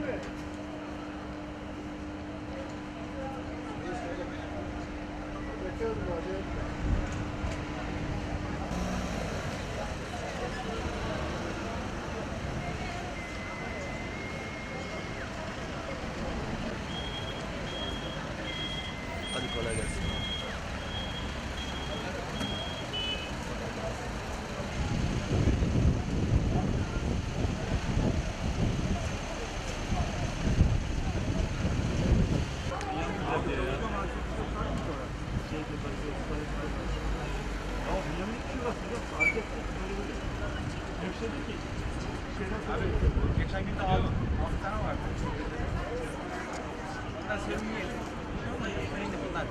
Thank you. Geçen gün de aldım. 6 tane vardı. Bunlar senin yiyelim. Neydi bunlar?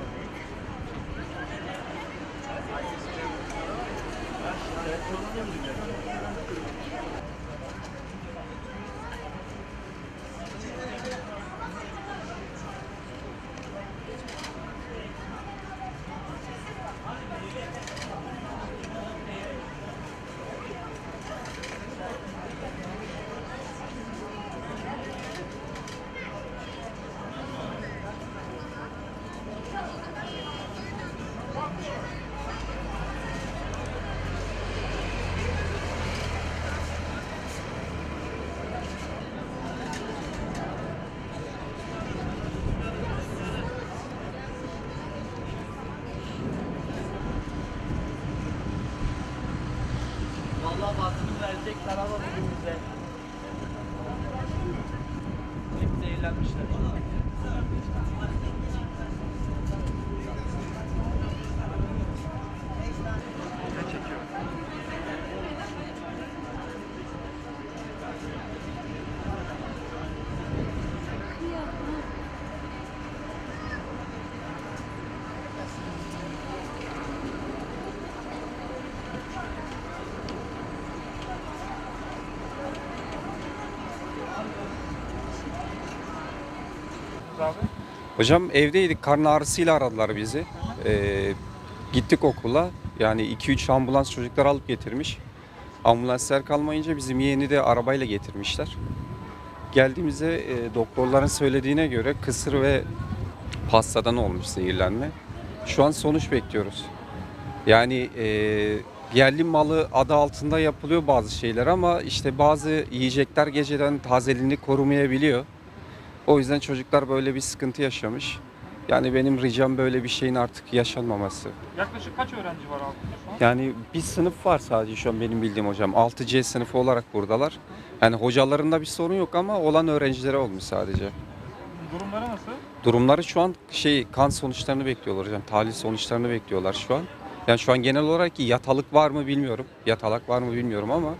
Vallahi basını verecekler ama bugün bize. Hep zehirlenmişler. Ne çekiyor? Abi. Hocam evdeydik. Karın ağrısıyla aradılar bizi. Ee, gittik okula. Yani 2-3 ambulans çocuklar alıp getirmiş. Ambulanslar kalmayınca bizim yeğeni de arabayla getirmişler. Geldiğimizde e, doktorların söylediğine göre kısır ve pastadan olmuş zehirlenme. Şu an sonuç bekliyoruz. Yani e, yerli malı adı altında yapılıyor bazı şeyler ama işte bazı yiyecekler geceden tazeliğini korumayabiliyor. O yüzden çocuklar böyle bir sıkıntı yaşamış. Yani benim ricam böyle bir şeyin artık yaşanmaması. Yaklaşık kaç öğrenci var abi şu an? Yani bir sınıf var sadece şu an benim bildiğim hocam. 6C sınıfı olarak buradalar. Yani hocalarında bir sorun yok ama olan öğrencilere olmuş sadece. Durumları nasıl? Durumları şu an şey kan sonuçlarını bekliyorlar hocam. Tahlil sonuçlarını bekliyorlar şu an. Yani şu an genel olarak yatalık var mı bilmiyorum. Yatalak var mı bilmiyorum ama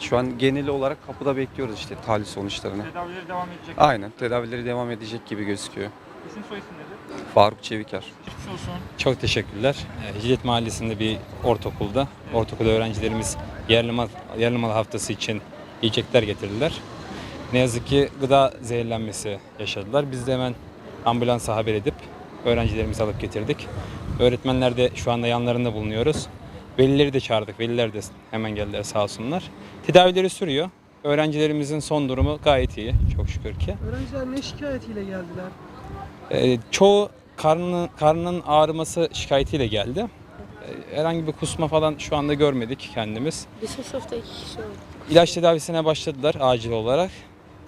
şu an genel olarak kapıda bekliyoruz işte tahlil sonuçlarını. Tedavileri devam edecek. Aynen tedavileri devam edecek gibi gözüküyor. İsim soy isim nedir? Faruk Çeviker. Geçmiş olsun. Çok teşekkürler. Ee, Hicret Mahallesi'nde bir ortaokulda, ortaokul öğrencilerimiz yerli mal, yerli mal haftası için yiyecekler getirdiler. Ne yazık ki gıda zehirlenmesi yaşadılar. Biz de hemen ambulansa haber edip öğrencilerimizi alıp getirdik. Öğretmenler de şu anda yanlarında bulunuyoruz. Velileri de çağırdık. Veliler de hemen geldiler sağ olsunlar. Tedavileri sürüyor. Öğrencilerimizin son durumu gayet iyi. Çok şükür ki. Öğrenciler ne şikayetiyle geldiler? Ee, çoğu karnının, karnının ağrıması şikayetiyle geldi. Ee, herhangi bir kusma falan şu anda görmedik kendimiz. Bizim sınıfta iki kişi oldu. İlaç tedavisine başladılar acil olarak.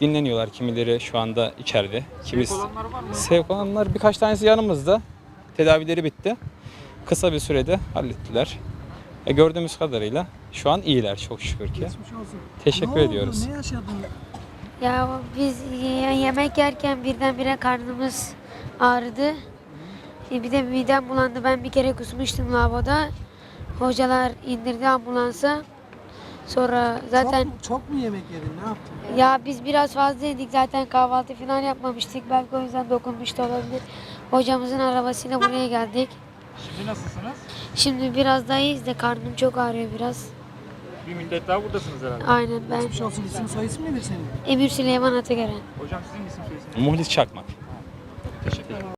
Dinleniyorlar kimileri şu anda içeride. Kimisi Sevk olanlar var mı? sevk olanlar birkaç tanesi yanımızda. Tedavileri bitti. Kısa bir sürede hallettiler. E, gördüğümüz kadarıyla şu an iyiler çok şükür ki. Geçmiş olsun. Teşekkür ne ediyoruz. Oldu? Ne yaşadın? Ya biz ye- yemek yerken birdenbire karnımız ağrıdı. E, Bir de midem bulandı. Ben bir kere kusmuştum lavaboda. Hocalar indirdi ambulansa. Sonra zaten Çok, çok mu yemek yedin? Ne yaptın? ya biz biraz fazla yedik. Zaten kahvaltı falan yapmamıştık. Belki o yüzden dokunmuş da olabilir. Hocamızın arabasıyla buraya geldik. Şimdi nasılsınız? Şimdi biraz daha iyiyiz de karnım çok ağrıyor biraz. Bir müddet daha buradasınız herhalde. Aynen ben. Geçmiş olsun. İsim soy isim nedir senin? Emir Süleyman Ategeren. Hocam sizin isim soy isim. Muhlis Çakmak. Teşekkür ederim.